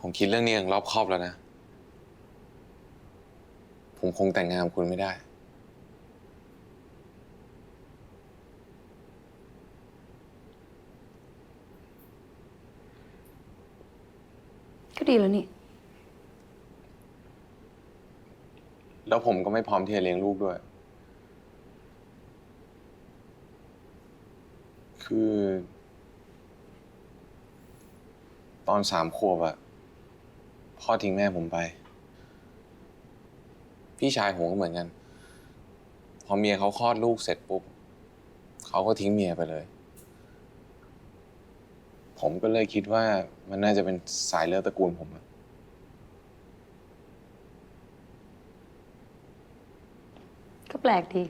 ผมคิดเรื่องนี้อย่างรอบคอบแล้วนะ ผมคงแต่งงานกับคุณไม่ได้ ก็ดีแล้วนี่ แล้วผมก็ไม่พร้อมที่จะเลี้ยงลูกด้วย คือ ตอนสามขวบอะ พ่อทิ้งแม่ผมไป พี่ชายผมก็เหมือนกัน พอเมียเขาคลอดลูกเสร็จปุ๊บเขาก็ทิ้งเมียไปเลย ผมก็เลยคิดว่ามันน่าจะเป็นสายเลือดตระกูลผมอะก็แปลกดี